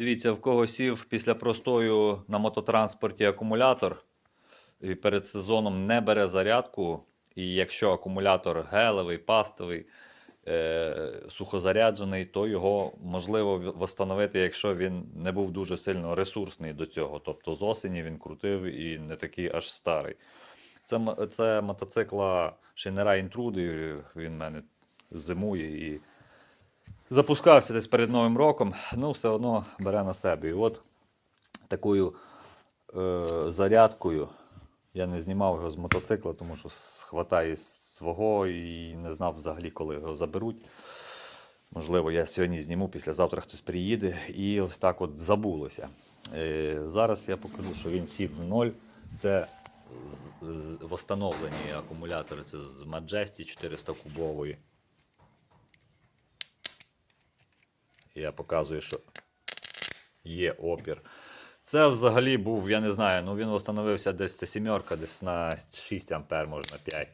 Дивіться, в кого сів після простою на мототранспорті акумулятор і перед сезоном не бере зарядку. І якщо акумулятор гелевий, пастовий, е, сухозаряджений, то його можливо встановити, якщо він не був дуже сильно ресурсний до цього. Тобто з осені він крутив і не такий аж старий. Це, це мотоцикла Шинера Інтруди, він в мене зимує і запускався десь перед Новим роком, ну все одно бере на себе. І от такою е, зарядкою я не знімав його з мотоцикла, тому що хватає свого і не знав взагалі, коли його заберуть. Можливо, я сьогодні зніму, післязавтра хтось приїде, і ось так от забулося. Е, зараз я покажу, що він сів в ноль. Це восстановлені акумулятори, це з Majesty 400 кубової. Я показую, що є опір. Це взагалі був, я не знаю, ну він встановився десь це сімерка, десь на 6 ампер, може на 5.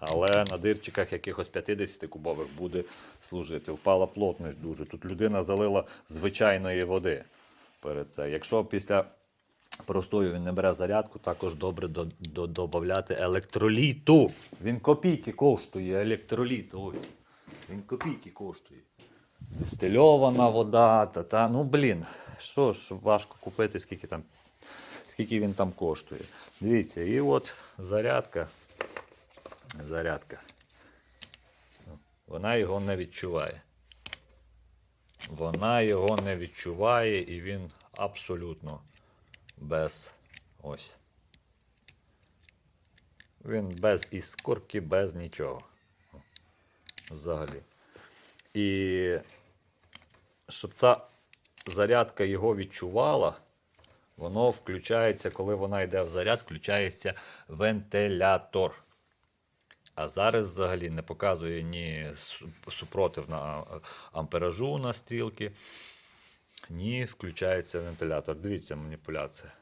Але на дирчиках якихось 50 кубових буде служити. Впала плотність дуже. Тут людина залила звичайної води перед це. Якщо після простою він не бере зарядку, також добре до, до, додати електроліту. Він копійки коштує, електроліт. Ой. Він копійки коштує. Дистильована вода, та та. Ну блін, що ж важко купити, скільки там, скільки він там коштує. Дивіться, і от зарядка. Зарядка. Вона його не відчуває. Вона його не відчуває і він абсолютно без ось. Він без іскорки, без нічого. Взагалі. І щоб ця зарядка його відчувала, воно включається, коли вона йде в заряд, включається вентилятор. А зараз взагалі не показує ні супротив на амперажу на стрілки, ні включається вентилятор. Дивіться маніпуляція.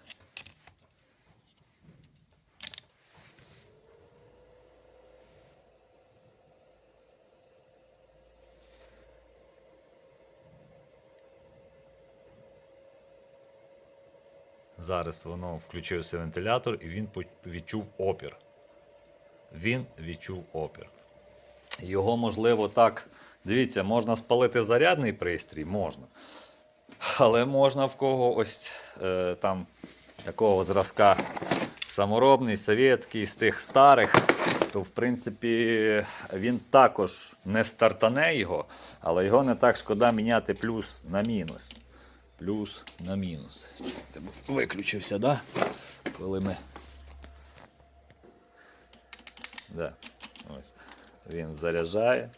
Зараз воно включився вентилятор і він відчув опір. Він відчув опір. Його можливо так. Дивіться, можна спалити зарядний пристрій, можна. Але можна в кого ось е, там такого зразка саморобний, совєтський, з тих старих, то в принципі він також не стартане його, але його не так шкода міняти плюс на мінус. Плюс на мінус. Виключився, да? Коли ми. Да. Ось. Він заряджає.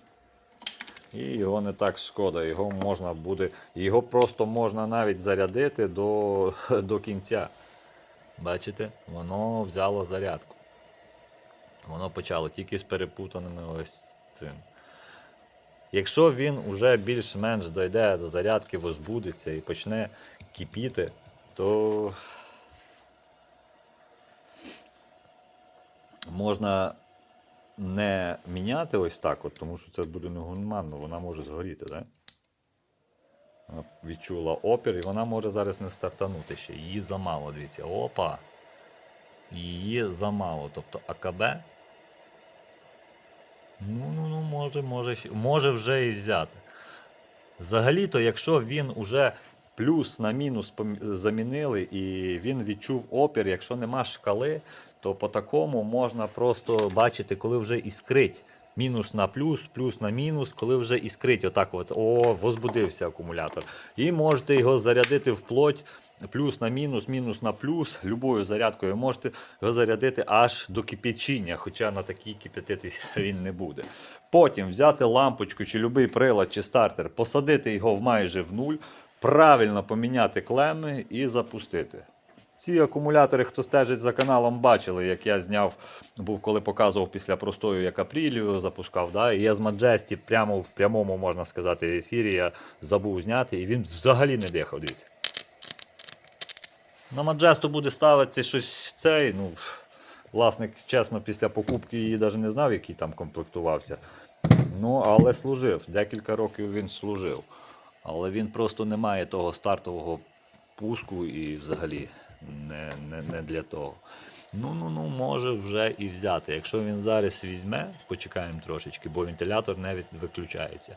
І його не так шкода. Його можна буде. Його просто можна навіть зарядити до, до кінця. Бачите, воно взяло зарядку. Воно почало тільки з перепутаними ось цим. Якщо він уже більш-менш дойде до зарядки, возбудиться і почне кипіти, то можна не міняти ось так, от, тому що це буде негуманно, вона може згоріти, да? Вона відчула опір і вона може зараз не стартанути ще. Її замало, дивіться. Опа! Її замало. Тобто АКБ. Ну, ну, ну, може, може, може вже і взяти. Взагалі-то, якщо він уже плюс на мінус замінили і він відчув опір, якщо нема шкали, то по такому можна просто бачити, коли вже іскрить. Мінус на плюс, плюс на мінус, коли вже іскрить. Отак от, о, возбудився акумулятор. І можете його зарядити вплоть. Плюс на мінус, мінус на плюс, любою зарядкою можете його зарядити аж до кипячіння, хоча на такій кипятитись він не буде. Потім взяти лампочку чи будь-який прилад чи стартер, посадити його в майже в нуль, правильно поміняти клеми і запустити. Ці акумулятори, хто стежить за каналом, бачили, як я зняв, був коли показував після простою, як Апрілію запускав. Да? І я з Majesty прямо в прямому, можна сказати, ефірі я забув зняти, і він взагалі не дихав. Дивіться. На Маджесту буде ставитися щось цей. Ну, власник, чесно, після покупки її навіть не знав, який там комплектувався. Ну, але служив. Декілька років він служив. Але він просто не має того стартового пуску і взагалі не, не, не для того. Ну, ну, ну, може вже і взяти. Якщо він зараз візьме, почекаємо трошечки, бо вентилятор не від- виключається,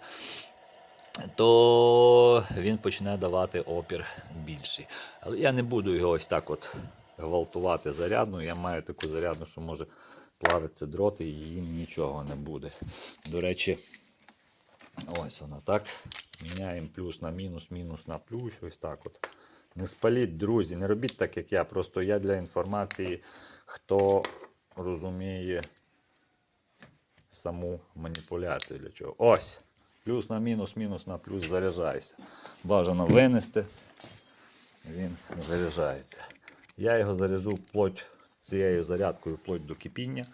то він почне давати опір більший. Але я не буду його ось так от гвалтувати зарядну. Я маю таку зарядну, що може плавиться дроти, і їм нічого не буде. До речі, ось вона так. Міняємо плюс на мінус, мінус на плюс. Ось так от. Не спаліть, друзі, не робіть так, як я. Просто я для інформації, хто розуміє саму маніпуляцію для чого. Ось. Плюс на мінус, мінус на плюс заряджайся. Бажано винести. Він заряджається. Я його заряджу вплоть цією зарядкою вплоть до кипіння.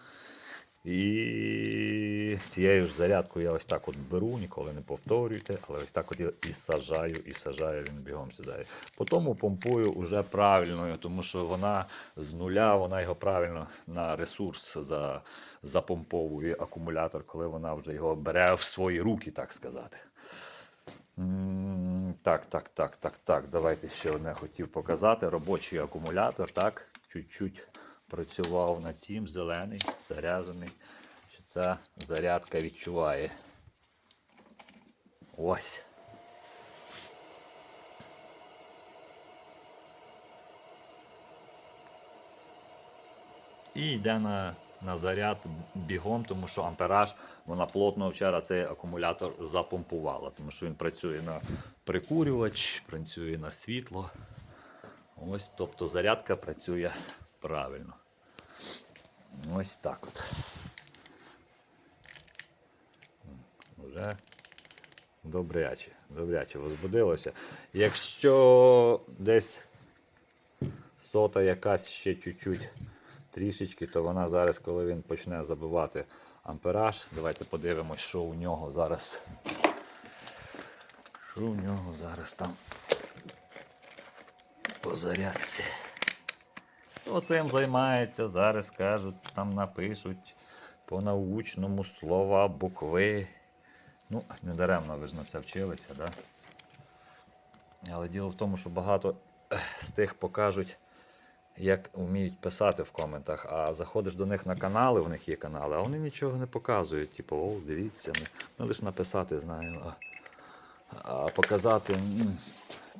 І цією ж зарядкою я ось так от беру, ніколи не повторюйте, але ось так от я і сажаю, і сажаю, він бігом сідає. Потім помпую уже правильною, тому що вона з нуля, вона його правильно на ресурс за, запомповує акумулятор, коли вона вже його бере в свої руки, так сказати. Так, так, так, так, так. Давайте ще одне хотів показати. Робочий акумулятор, так, чуть-чуть працював над цим, зелений, заряджений. Що ця зарядка відчуває. Ось. І йде на, на заряд бігом, тому що ампераж вона плотно вчора цей акумулятор запомпувала, тому що він працює на прикурювач, працює на світло. Ось, тобто зарядка працює правильно. Ось так от. Вже добряче, добряче возбудилося. Якщо десь сота якась ще чуть-чуть трішечки, то вона зараз, коли він почне забивати ампераж, давайте подивимось, що у нього зараз. Що у нього зараз там по зарядці. Хто цим займається, зараз кажуть, там напишуть по-научному слова, букви. Ну, не даремно ви ж на це вчилися, да? Але діло в тому, що багато з тих покажуть, як вміють писати в коментах, а заходиш до них на канали, у них є канали, а вони нічого не показують. Типу, о, дивіться, ми, ми лише написати знаємо. А, показати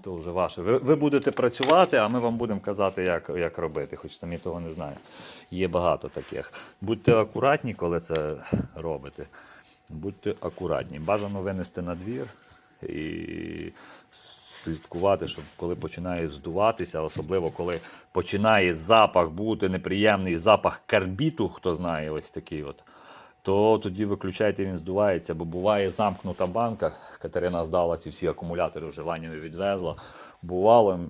то вже ваше. Ви, ви будете працювати, а ми вам будемо казати, як, як робити, хоч самі того не знаємо. Є багато таких. Будьте акуратні, коли це робите. Будьте акуратні. Бажано винести на двір і слідкувати, щоб коли починає здуватися, особливо коли починає запах бути неприємний запах карбіту, хто знає, ось такий от. То тоді виключайте, він здувається, бо буває замкнута банка. Катерина здала ці всі акумулятори вже Ваніві відвезла. Бувало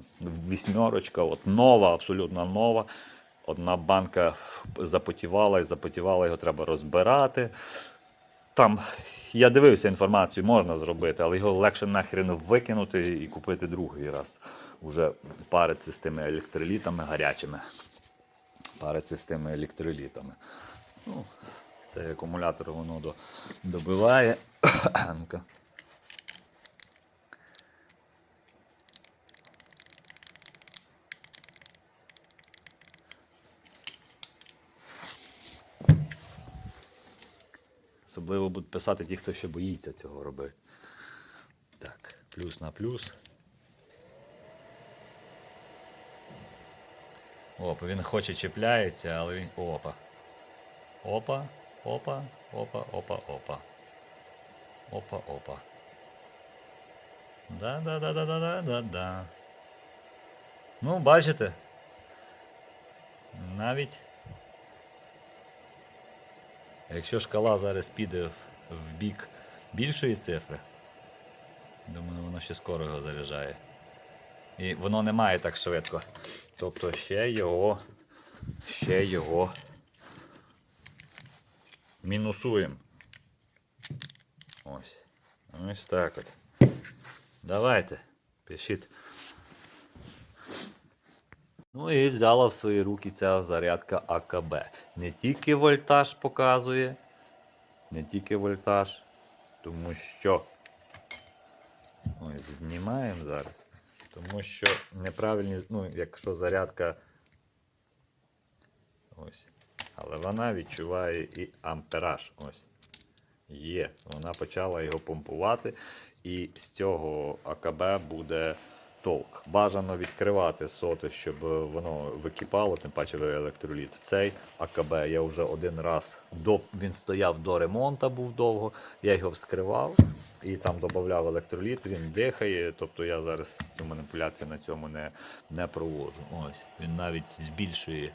вісьмерочка, от нова, абсолютно нова. Одна банка запотівала і запотівала, його треба розбирати. Там я дивився інформацію, можна зробити, але його легше нахрен викинути і купити другий раз. Уже париться з тими електролітами гарячими. Париться з тими електролітами. Ну, цей акумулятор воно до, добиває. Особливо будуть писати ті, хто ще боїться цього робити. Так, плюс на плюс. Опа, він хоче чіпляється, але він. Опа. Опа, опа, опа, опа, опа. Опа, опа. Да, да, да, да, да, да, да, да. Ну, бачите. Навіть. Якщо шкала зараз піде в- в бік більшої цифри, думаю, воно ще скоро його заряджає. І воно не має так швидко. Тобто ще його, ще його мінусуємо. Ось. Ось так от. Давайте, пишіть. Ну і взяла в свої руки ця зарядка АКБ. Не тільки вольтаж показує, не тільки вольтаж, тому що Ось, знімаємо зараз. Тому що неправильні, ну, якщо зарядка. Ось. Але вона відчуває і ампераж. Ось. Є. Вона почала його помпувати, і з цього АКБ буде толк. Бажано відкривати соти, щоб воно википало, тим паче ви електроліт. Цей АКБ я вже один раз до він стояв до ремонту, був довго. Я його вскривав і там додавав електроліт, він дихає. Тобто я зараз цю маніпуляцію на цьому не, не проводжу. Ось він навіть збільшує,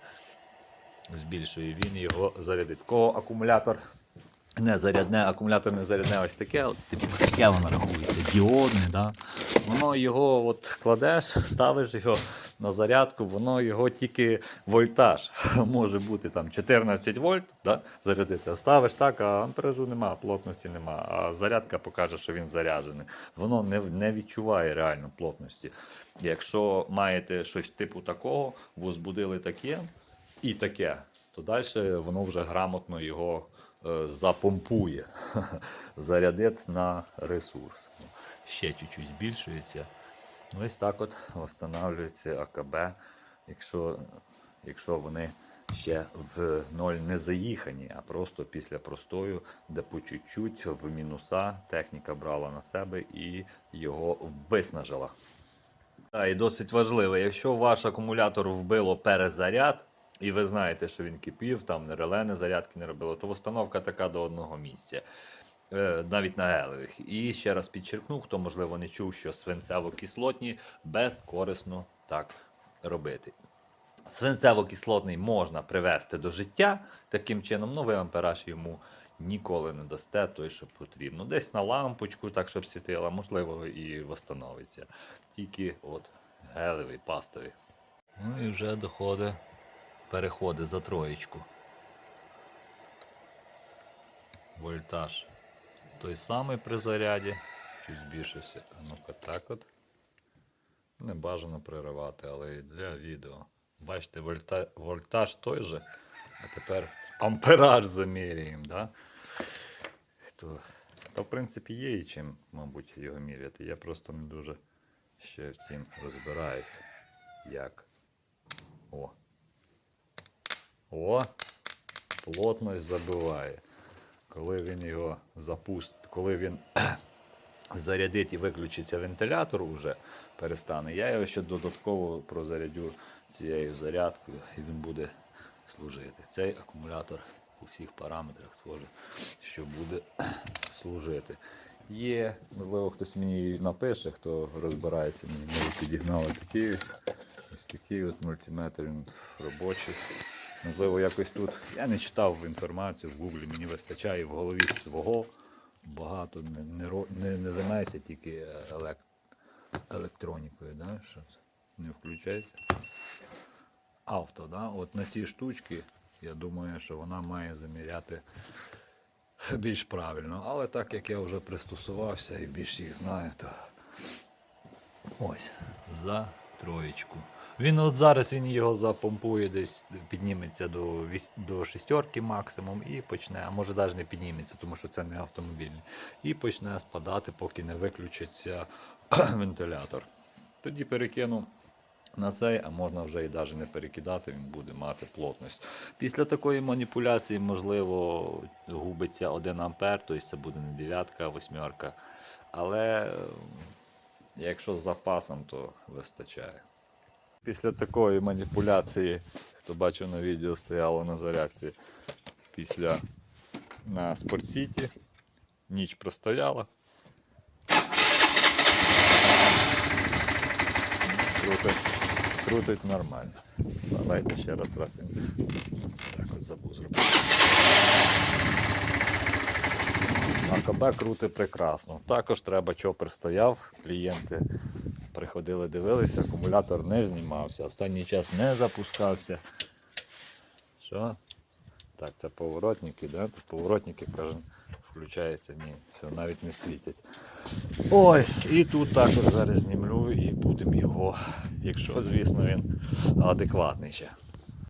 збільшує він його зарядить. Кого акумулятор не зарядне, акумулятор не зарядне ось таке, типу, таке воно рахується, діодне, да? воно його от кладеш, ставиш його на зарядку, воно його тільки вольтаж може бути там 14 вольт, да? зарядити. Ставиш так, а амперажу нема, плотності нема, а зарядка покаже, що він заряджений. Воно не, не відчуває реально плотності. Якщо маєте щось типу такого, возбудили таке і таке, то далі воно вже грамотно його е, запомпує, зарядить на ресурс. Ще чуть-чуть збільшується. Ось так от встановлюється АКБ, якщо, якщо вони ще в ноль не заїхані, а просто після простою, де по чуть-чуть в мінуса техніка брала на себе і його виснажила. І досить важливо, якщо ваш акумулятор вбило перезаряд, і ви знаєте, що він кипів, там не реле, не зарядки не робило, то установка така до одного місця. Е, Навіть на гелевих. І ще раз підчеркну, хто можливо не чув, що свинцево-кислотні безкорисно так робити. Свинцево-кислотний можна привести до життя таким чином, ну ви ампераж йому ніколи не дасте той, що потрібно. Десь на лампочку, так щоб світила, можливо, і восстановиться. Тільки от гелевий, пастовий. Ну і вже доходить, переходить за троєчку. Вольтаж. Той самий при заряді, чуть збільшився. Ну-ка так от. Не бажано переривати, але і для відео. Бачите, вольта... вольтаж той же, а тепер ампераж заміряємо. Да? То, то, в принципі, є і чим, мабуть, його міряти. Я просто не дуже ще в цім розбираюсь. Як. О. О! Плотність забиває. Коли він його запустить, коли він зарядить і виключиться вентилятор уже перестане, я його ще додатково прозарядю цією зарядкою і він буде служити. Цей акумулятор у всіх параметрах схоже, що буде служити. Є, можливо, хтось мені напише, хто розбирається, мені підігнали такий ось, такий от мультиметр робочий. Можливо, якось тут. Я не читав інформацію в Гуглі, мені вистачає в голові свого. Багато не, не, не, займаюся тільки елек, електронікою. Да? Що це? не включається. Авто, да? от на ці штучки, я думаю, що вона має заміряти більш правильно. Але так як я вже пристосувався і більш їх знаю, то ось за троєчку. Він от зараз він його запомпує, десь підніметься до, до шістерки максимум і почне, а може навіть не підніметься, тому що це не автомобільний. І почне спадати, поки не виключиться вентилятор. Тоді перекину на цей, а можна вже і навіть не перекидати, він буде мати плотність. Після такої маніпуляції, можливо, губиться 1 ампер, тобто це буде не дев'ятка, а восьмерка. Але е, якщо з запасом, то вистачає. Після такої маніпуляції, хто бачив на відео, стояло на зарядці після на спортсіті, ніч простояла. Крутить, крутить нормально. Давайте ще раз раз. Так от забув зробити. АКБ крутить прекрасно. Також треба чопер стояв, клієнти приходили, дивилися, акумулятор не знімався, останній час не запускався. Що? Так, це поворотники, да? Тут поворотники, каже, включається, ні, все, навіть не світять. Ой, і тут також зараз знімлю і будемо його, якщо, звісно, він адекватний ще.